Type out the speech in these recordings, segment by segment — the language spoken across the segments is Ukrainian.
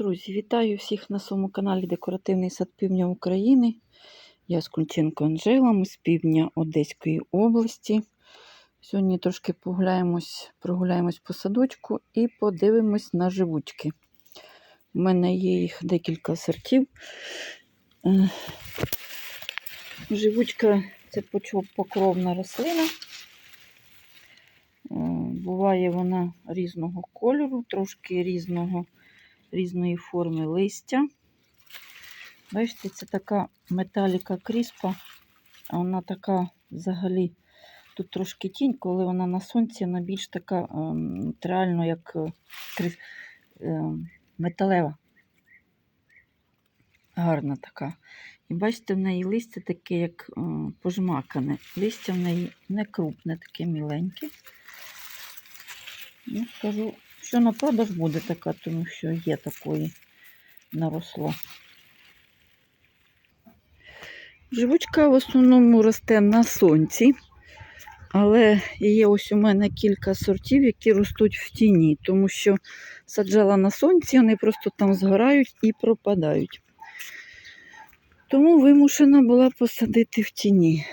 Друзі, вітаю всіх на своєму каналі Декоративний сад Півдня України. Я Скунченко Анжела, ми з півдня Одеської області. Сьогодні трошки погуляємось, прогуляємось по садочку і подивимось на живучки. У мене є їх декілька сортів. Е, Живучка це покровна рослина. Е, Буває вона різного кольору, трошки різного різної форми листя. Бачите, це така металіка кріспа, а вона така взагалі, тут трошки тінь, коли вона на сонці, вона більш така ем, реально як е, е, металева. Гарна така. І бачите, в неї листя таке, як пожмакане. Листя в неї не крупне, таке міленьке. Ну, скажу, що на продаж буде така, тому що є такої наросло. Живучка в основному росте на сонці, але є ось у мене кілька сортів, які ростуть в тіні, тому що саджала на сонці, вони просто там згорають і пропадають. Тому вимушена була посадити в тіні.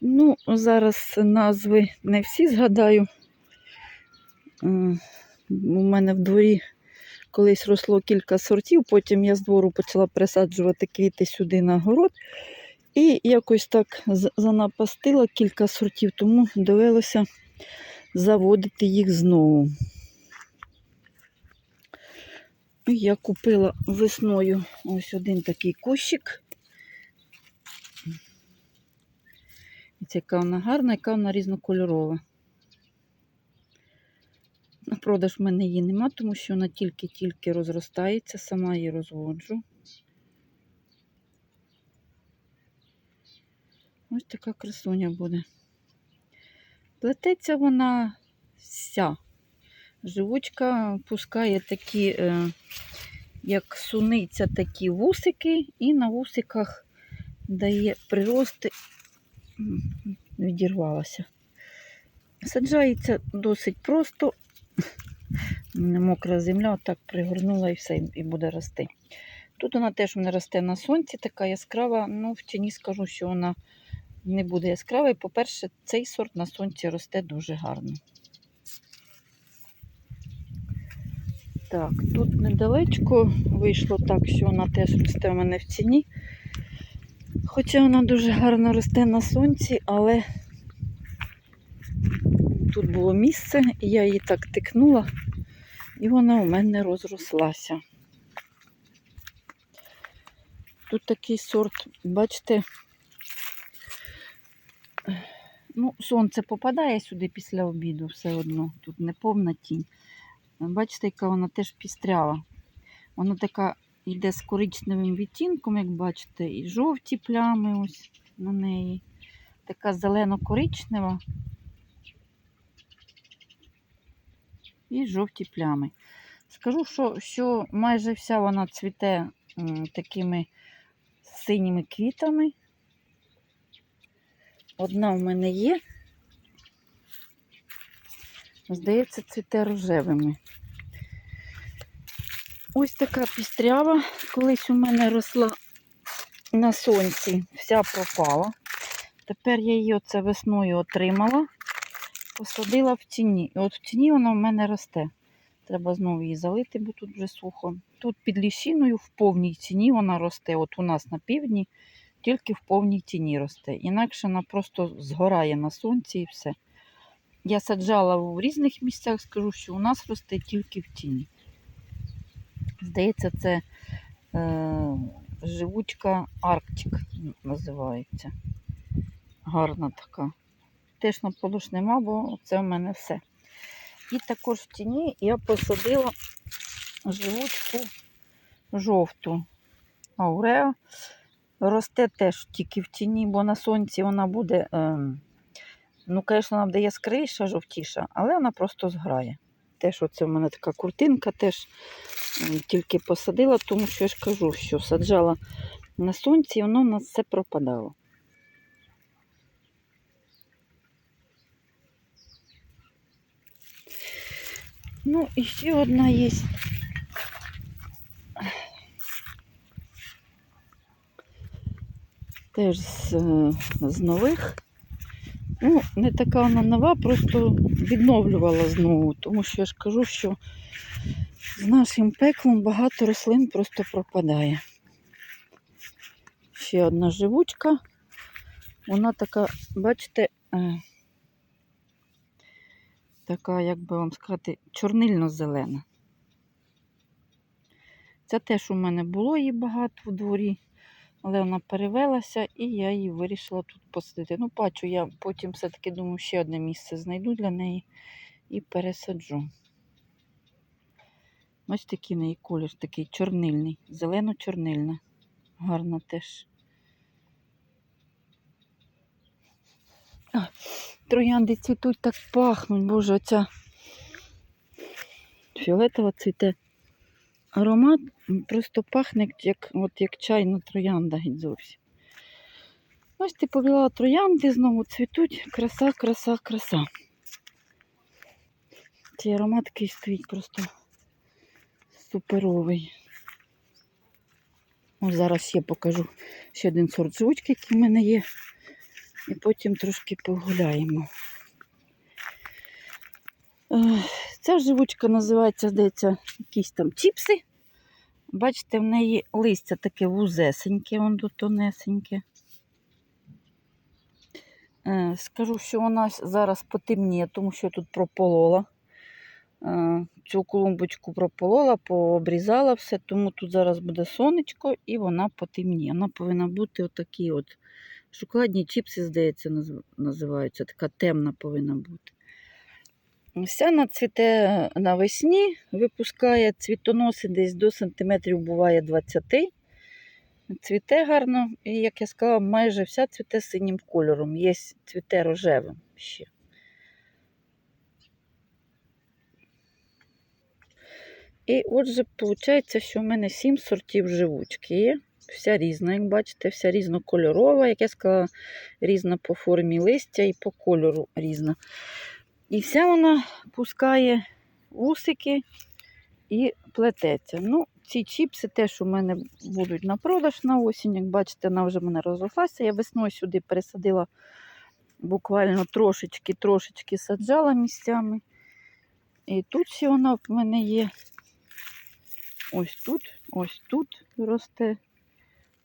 Ну, зараз назви не всі згадаю. У мене в дворі колись росло кілька сортів, потім я з двору почала пересаджувати квіти сюди на город. І якось так занапастила кілька сортів, тому довелося заводити їх знову. Я купила весною ось один такий кущик. Яка вона гарна, яка вона різнокольорова. На продаж в мене її нема, тому що вона тільки-тільки розростається, сама її розводжу. Ось така красуня буде. Плететься вона вся. Живучка пускає такі, е, як суниця, такі вусики, і на вусиках дає прирости, відірвалася. Саджається досить просто. Мокра земля, отак пригорнула і все, і буде рости. Тут вона теж не росте на сонці, така яскрава, ну в тіні скажу, що вона не буде яскрава. І, по-перше, цей сорт на сонці росте дуже гарно. Так, тут недалечко вийшло так, що вона теж росте у мене в ціні. Хоча вона дуже гарно росте на сонці, але тут було місце, і я її так тикнула, і вона у мене розрослася. Тут такий сорт, бачите, ну, сонце попадає сюди після обіду все одно, тут не повна тінь. Бачите, яка вона теж пістряла. Вона така йде з коричневим відтінком, як бачите, і жовті плями ось на неї. Така зелено-коричнева. І жовті плями. Скажу, що що майже вся вона цвіте такими синіми квітами. Одна в мене є. Здається, цвіте рожевими. Ось така пістрява. Колись у мене росла на сонці, вся пропала. Тепер я її оце весною отримала, посадила в тіні. І от в тіні вона в мене росте. Треба знову її залити, бо тут вже сухо. Тут під ліщиною в повній тіні вона росте. От у нас на півдні тільки в повній тіні росте. Інакше вона просто згорає на сонці і все. Я саджала в різних місцях, скажу, що у нас росте тільки в тіні. Здається, це е, живучка Арктик називається. Гарна така. Теж на подуш нема, бо це в мене все. І також в тіні я посадила живучку жовту ауреа. Росте теж тільки в тіні, бо на сонці вона буде, е, ну, звісно, вона буде яскравіша, жовтіша, але вона просто зграє. Теж оце в мене така куртинка, теж тільки посадила, тому що я ж кажу, що саджала на сонці, і воно в нас все пропадало. Ну, і ще одна є. Теж з, з нових. Ну, не така вона нова, просто відновлювала знову, тому що я ж кажу, що з нашим пеклом багато рослин просто пропадає. Ще одна живучка, вона така, бачите, е, така, як би вам сказати, чорнильно-зелена. Це теж у мене було її багато в дворі, але вона перевелася і я її вирішила тут посадити. Ну, бачу, я потім все-таки думаю, ще одне місце знайду для неї і пересаджу. Ось такий неї колір, такий чорнильний, зелено-чорнильна. Гарна теж. А, троянди цвітуть, так пахнуть, боже, оця фіолетова цвіте. Аромат просто пахне, як, от, як чайна троянда геть зовсім. Ось ти повіла троянди, знову цвітуть. Краса, краса, краса. Цей аромат такий стоїть просто суперовий. Ось зараз я покажу ще один сорт жучки, який в мене є. І потім трошки погуляємо. Ця живучка називається, здається, якісь там чіпси. Бачите, в неї листя таке вузесеньке, вон тут тонесеньке. Е, Скажу, що вона зараз потемніє, тому що тут прополола. Е, Цю клумбочку прополола, пообрізала все, тому тут зараз буде сонечко і вона потемніє. Вона повинна бути отакі от шоколадні чіпси, здається, називаються. Така темна повинна бути. Вся цвіте навесні, випускає цвітоноси десь до сантиметрів буває 20. Цвіте гарно, і, як я сказала, майже вся цвіте синім кольором. Є цвіте рожевим ще. І отже, виходить, що в мене 7 сортів живучки є. Вся різна, як бачите, вся різнокольорова, як я сказала, різна по формі листя і по кольору різна. І вся вона пускає вусики і плететься. Ну, ці чіпси теж у мене будуть на продаж на осінь. Як бачите, вона вже в мене розрослася. Я весною сюди пересадила буквально трошечки-трошечки саджала місцями. І тут ще вона в мене є. Ось тут, ось тут росте.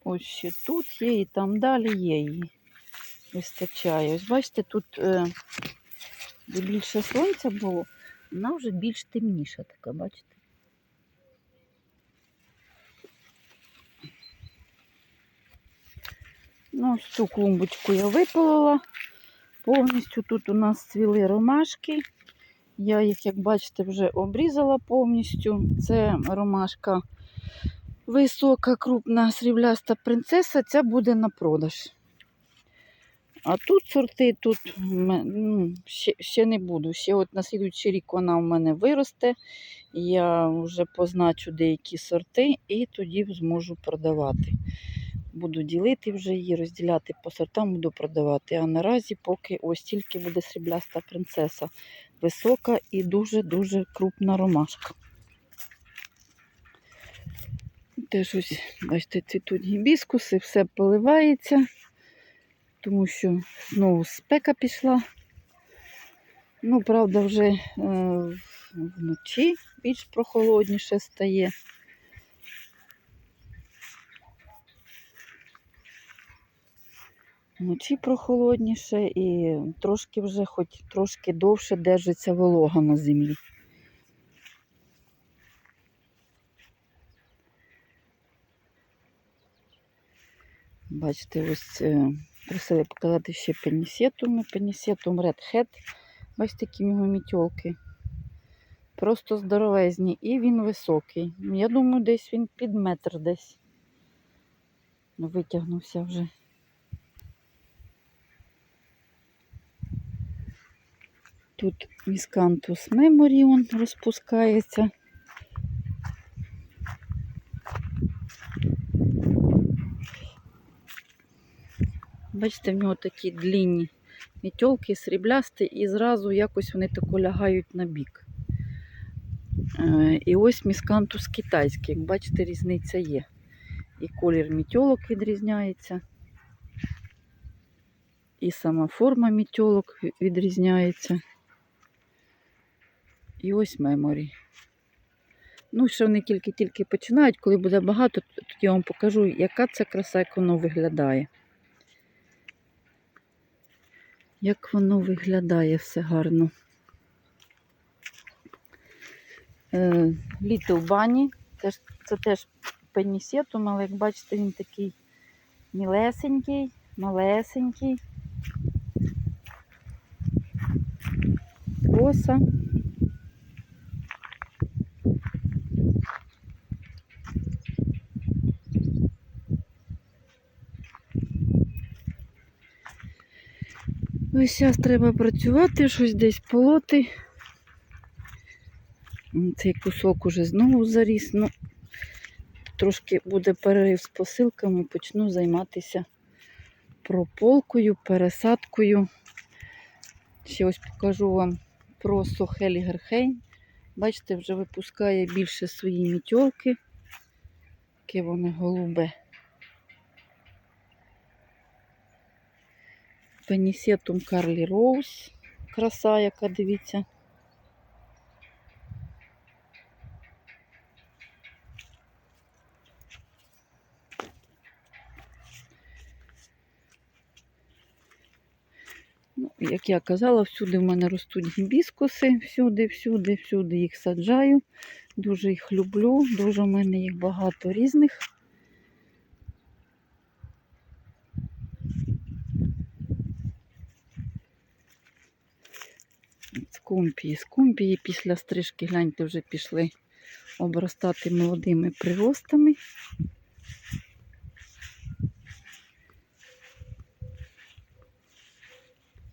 Ось ще тут є, і там далі є її. Вистачає. Ось бачите, тут е, де більше сонця було, вона вже більш темніша така, бачите? Ну, ось цю клумбочку я випалила. Повністю тут у нас цвіли ромашки. Я їх, як бачите, вже обрізала повністю. Це ромашка висока, крупна, срібляста принцеса. Ця буде на продаж. А тут сорти, тут ну, ще, ще не буду. Ще от на слідуючий рік вона у мене виросте. Я вже позначу деякі сорти і тоді зможу продавати. Буду ділити вже її, розділяти по сортам, буду продавати. А наразі поки ось тільки буде срібляста принцеса. Висока і дуже-дуже крупна ромашка. Теж ось, бачите, цвітуть гібіскуси, все поливається, тому що знову спека пішла. Ну, правда, вже е, вночі більш прохолодніше стає. Вночі прохолодніше і трошки вже, хоч трошки довше держиться волога на землі. Бачите, ось е, просили показати ще пенісетум. Пенісетум Red Hat. Бачите, які в нього мітьолки. Просто здоровезні. І він високий. Я думаю, десь він під метр десь. Витягнувся вже. Тут міскантус меморі он розпускається. Бачите, в нього такі длінні мітьолки, сріблясті, і зразу якось вони тако лягають на бік. Е, І ось міскантус китайський. Як бачите, різниця є. І колір мітьолок відрізняється. і сама форма мітьолок відрізняється. І ось меморі. Ну, що вони тільки-тільки починають, коли буде багато, то тоді я вам покажу, яка це краса, як воно виглядає. Як воно виглядає все гарно. Е, Little Bunny. Це, це теж пенісетум, але як бачите, він такий мілесенький, малесенький. Коса. Ось зараз треба працювати, щось десь полоти. Цей кусок уже знову заріс. Ну, трошки буде перерив з посилками, почну займатися прополкою, пересадкою. Ще ось покажу вам про Сохелігерхейм. Бачите, вже випускає більше свої мітьолки. Яке воно голубе. Пенісетум Карлі Роуз. Краса, яка дивіться. Ну, як я казала, всюди в мене ростуть гібіскуси, всюди, всюди, всюди їх саджаю. Дуже їх люблю, дуже в мене їх багато різних. Скумпії. Скумпії після стрижки, гляньте, вже пішли обростати молодими приростами.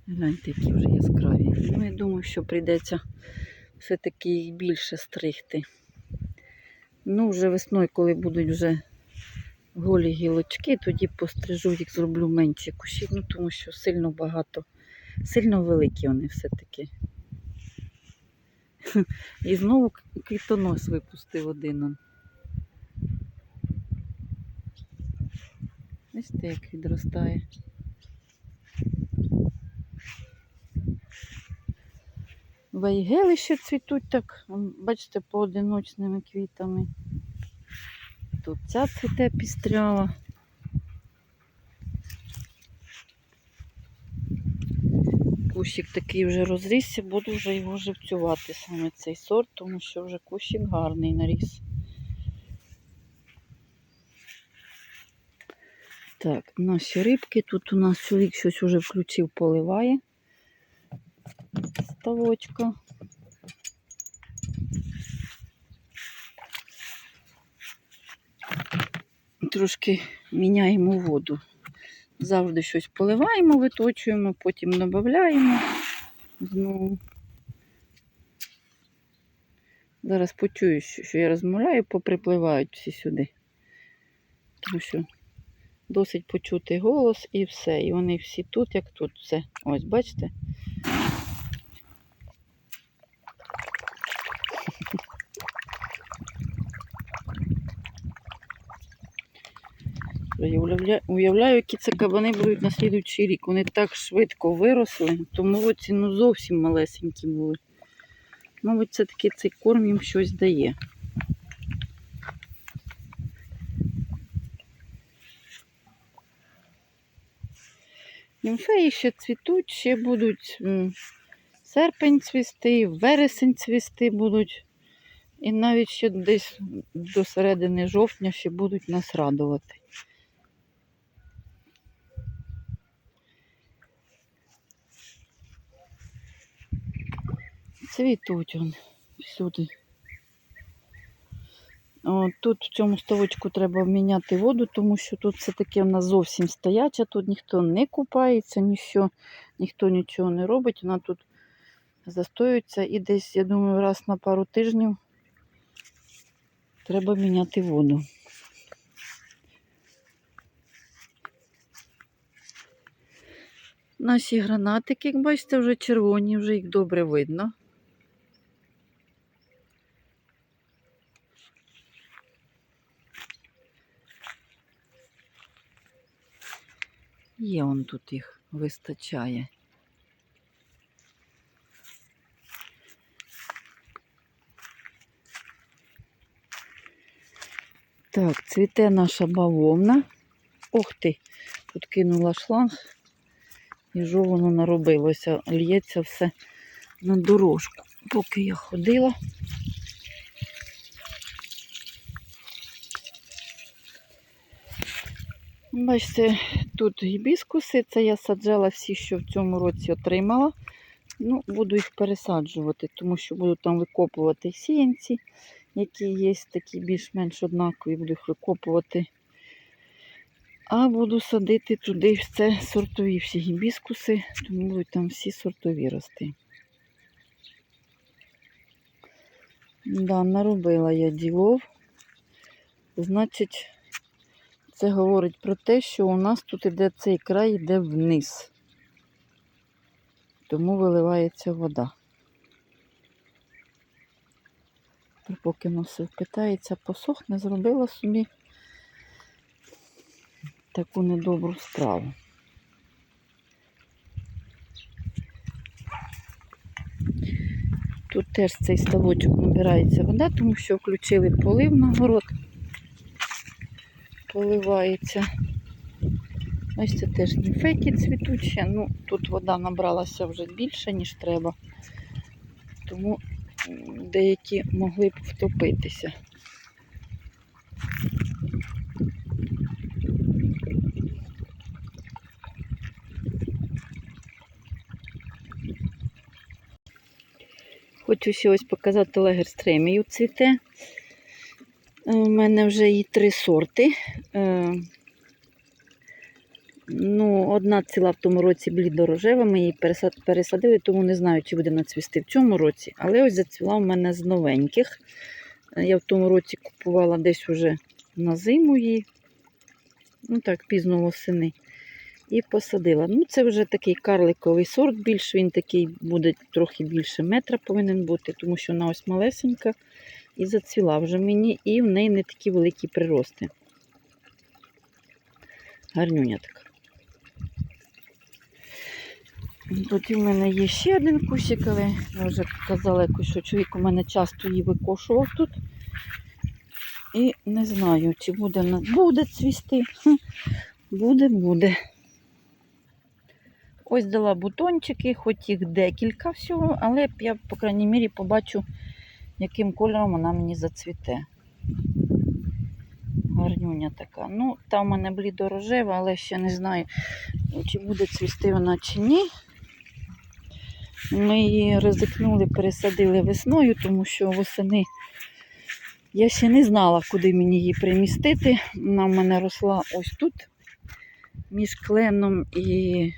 Гляньте, які вже яскраві. Ну, я думаю, що прийдеться все-таки їх більше стригти. Ну, вже весною, коли будуть вже голі гілочки, тоді пострижу їх, зроблю менші кущі, ну, тому що сильно багато, сильно великі вони все-таки. І знову квітонос випустив один. он. Бачите, як відростає. Вайгели ще цвітуть так, бачите, поодиночними квітами. Тут ця цвіте пістрява. Кущик такий вже розрісся, буду вже його живцювати саме цей сорт, тому що вже кущик гарний наріс. Так, наші рибки. Тут у нас чоловік щось уже включив, поливає. Ставочка. Трошки міняємо воду. Завжди щось поливаємо, виточуємо, потім додаємо знову. Зараз почую, що я розмовляю, поприпливають всі сюди. Тому що досить почути голос і все. І вони всі тут, як тут. Все. Ось, бачите? Уявляю, уявляю, які це кабани будуть на слідуючий рік. Вони так швидко виросли, тому році ну, зовсім малесенькі були. Мабуть, це таки цей корм їм щось дає. Німфеї ще цвітуть, ще будуть серпень цвісти, вересень цвісти будуть. І навіть ще десь до середини жовтня ще будуть нас радувати. Цвітуть он всюди. О, тут в цьому ставочку треба міняти воду, тому що тут все-таки вона зовсім стояча, тут ніхто не купається, ніщо, ніхто нічого не робить. Вона тут застоюється і десь, я думаю, раз на пару тижнів треба міняти воду. Наші гранатики, як бачите, вже червоні, вже їх добре видно. Є он тут їх вистачає. Так, цвіте наша бавовна. Ох ти, тут кинула шланг. І що воно наробилося? Лється все на дорожку. Поки я ходила. Бачите, тут гібіскуси, це я саджала всі, що в цьому році отримала. Ну, буду їх пересаджувати, тому що буду там викопувати сіянці, які є такі більш-менш однакові, буду їх викопувати. А буду садити туди все сортові всі гібіскуси, тому будуть там всі сортові рости. Да, наробила я ділов. Значить, це говорить про те, що у нас тут іде цей край йде вниз. Тому виливається вода. Поки воно все впитається, посохне, зробила собі таку недобру справу. Тут теж цей ставочок набирається вода, тому що включили полив на город. Поливається. Ось це теж німфеті цвітуть ще. Ну, тут вода набралася вже більше, ніж треба. Тому деякі могли б втопитися. Хочу ще ось показати легерстремію цвіте. Е, У мене вже її три сорти. Е, Ну, одна ціла в тому році блідорожева, ми її пересадили, тому не знаю, чи буде нацвісти в цьому році. Але ось зацвіла в мене з новеньких. Е, Я в тому році купувала десь уже на зиму її, ну так, пізно восени. І посадила. Ну, це вже такий карликовий сорт, більш він такий буде трохи більше метра повинен бути, тому що вона ось малесенька і зацвіла вже мені, і в неї не такі великі прирости. Гарнюня така. Тут у мене є ще один кущик, але я вже казала якось, що чоловік у мене часто її викошував тут. І не знаю, чи буде, на- буде цвісти. Буде, буде. Ось дала бутончики, хоч їх декілька всього, але я, по крайній мірі, побачу, яким кольором вона мені зацвіте. Гарнюня така. Ну, там у мене блідорожева, але ще не знаю, чи буде цвісти вона чи ні. Ми її ризикнули, пересадили весною, тому що восени я ще не знала, куди мені її примістити. Вона в мене росла ось тут, між кленом і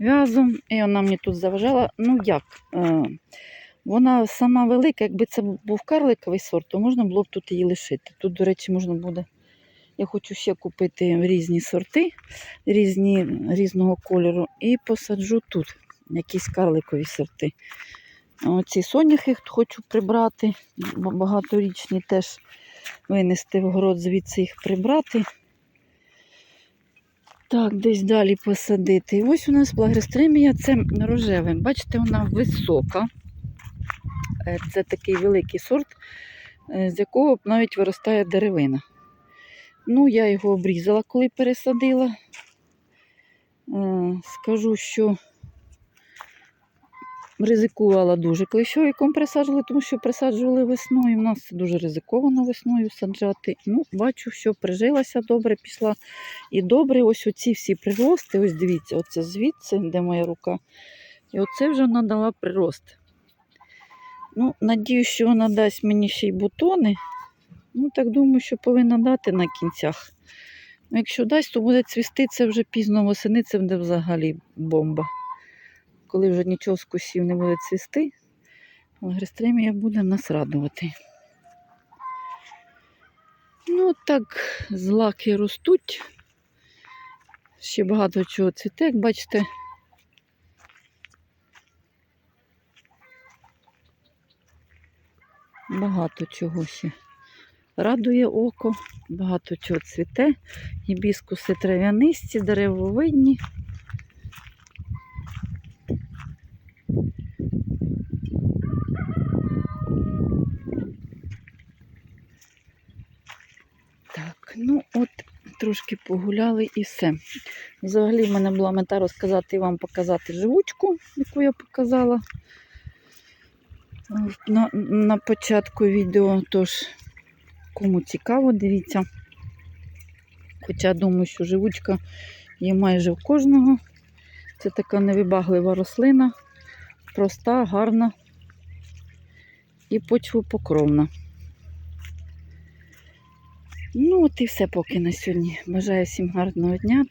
в'язом. І вона мені тут заважала. Ну як? Вона сама велика, якби це був карликовий сорт, то можна було б тут її лишити. Тут, до речі, можна буде. Я хочу ще купити різні сорти, різні, різного кольору, і посаджу тут якісь карликові сорти. Оці соняхи хочу прибрати, багаторічні теж винести в город, звідси їх прибрати. Так, десь далі посадити. І ось у нас плагристремія, це рожевий. Бачите, вона висока. Е, Це такий великий сорт, е, з якого навіть виростає деревина. Ну, я його обрізала, коли пересадила. Е, Скажу, що ризикувала дуже клещовиком присаджували, тому що присаджували весною. У нас дуже ризиковано весною саджати. Ну, бачу, що прижилася добре, пішла і добре. Ось оці всі прирости, ось дивіться, оце звідси, де моя рука. І оце вже вона дала прирост. Ну, надію, що вона дасть мені ще й бутони. Ну, так думаю, що повинна дати на кінцях. Ну, якщо дасть, то буде цвісти, це вже пізно восени, це буде взагалі бомба. Коли вже нічого з кусів не буде цвісти, лагристремія буде нас радувати. Ну, так, злаки ростуть. Ще багато чого цвіте, як бачите. Багато чого ще радує око, багато чого цвіте, гібіскуси трав'янисті, деревовидні. Так, ну от трошки погуляли і все. Взагалі в мене була мета розказати і вам показати живучку, яку я показала на, на початку відео. Тож, кому цікаво, дивіться. Хоча думаю, що живучка є майже в кожного. Це така невибаглива рослина, проста, гарна і почвопокровна. Ну, от і все поки на сьогодні. Бажаю всім гарного дня,